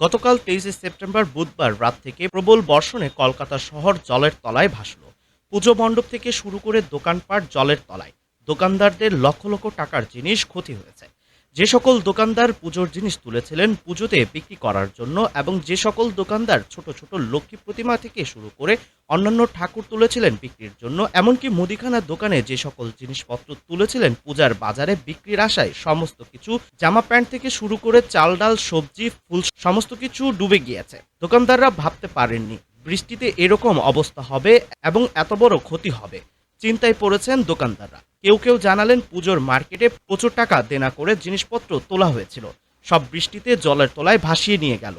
গতকাল তেইশে সেপ্টেম্বর বুধবার রাত থেকে প্রবল বর্ষণে কলকাতা শহর জলের তলায় ভাসল। পুজো মণ্ডপ থেকে শুরু করে দোকানপাট জলের তলায়। দোকানদারদের লক্ষ লক্ষ টাকার জিনিস ক্ষতি হয়েছে। যে সকল দোকানদার পুজোর জিনিস তুলেছিলেন পুজোতে বিক্রি করার জন্য এবং যে সকল দোকানদার ছোট ছোট লক্ষ্মী প্রতিমা থেকে শুরু করে অন্যান্য ঠাকুর তুলেছিলেন বিক্রির জন্য, এমনকি মুদিখানার দোকানে যে সকল জিনিসপত্র তুলেছিলেন পূজার বাজারে বিক্রির আশায় সমস্ত কিছু, জামা প্যান্ট থেকে শুরু করে চাল ডাল, সবজি, ফুল, সমস্ত কিছু ডুবে গিয়েছে। দোকানদাররা ভাবতে পারেননি, বৃষ্টিতে এরকম অবস্থা হবে এবং এত বড় ক্ষতি হবে। চিন্তায় পড়েছেন দোকানদাররা। কেউ কেউ জানালেন পুজোর মার্কেটে প্রচুর টাকা দেনা করে জিনিসপত্র তোলা হয়েছিল। সব বৃষ্টিতে জলের তলায় ভাসিয়ে নিয়ে গেল।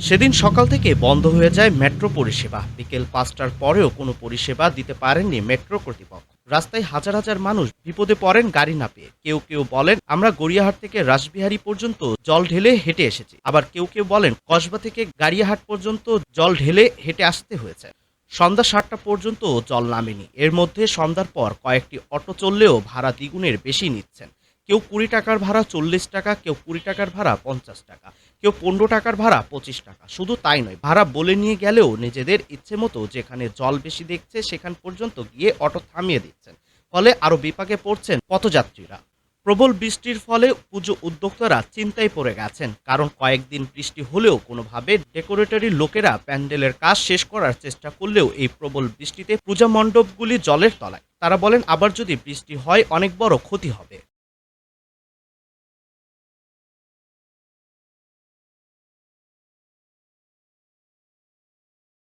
সেদিন সকাল থেকে বন্ধ হয়ে যায় মেট্রো পরিষেবা। বিকেল পাঁচটার পরেও কোনো পরিষেবা দিতে পারেননি মেট্রো কর্তৃপক্ষ। রাস্তায় হাজার হাজার মানুষ বিপদে পড়েন গাড়ি না পেয়ে। কেউ কেউ বলেন, আমরা গড়িয়াহাট থেকে রাসবিহারী পর্যন্ত জল ঢেলে হেঁটে এসেছি। আবার কেউ কেউ বলেন, কসবা থেকে গাড়িয়াহাট পর্যন্ত জল ঢেলে হেঁটে আসতে হয়েছে। সন্ধ্যা সাতটা পর্যন্ত জল নামেনি। এর মধ্যে সন্ধ্যার পর কয়েকটি অটো চললেও ভাড়া দ্বিগুণের বেশি নিচ্ছেন। কেউ কুড়ি টাকার ভাড়া চল্লিশ টাকা, কেউ কুড়ি টাকার ভাড়া পঞ্চাশ টাকা, কেউ পনেরো টাকার ভাড়া পঁচিশ টাকা। শুধু তাই নয়, ভাড়া বলে নিয়ে গেলেও নিজেদের ইচ্ছে মতো যেখানে জল বেশি দেখছে সেখান পর্যন্ত গিয়ে অটো থামিয়ে দিচ্ছেন। ফলে আরও বিপাকে পড়ছেন পথযাত্রীরা। প্রবল বৃষ্টির ফলে পুজো উদ্যোক্তারা চিন্তায় পড়ে গেছেন, কারণ কয়েকদিন বৃষ্টি হলেও কোনোভাবে ডেকোরেটরি লোকেরা প্যান্ডেলের কাজ শেষ করার চেষ্টা করলেও এই প্রবল বৃষ্টিতে পূজা মণ্ডপগুলি জলের তলায়। তারা বলেন, আবার যদি বৃষ্টি হয়, অনেক বড় ক্ষতি হবে।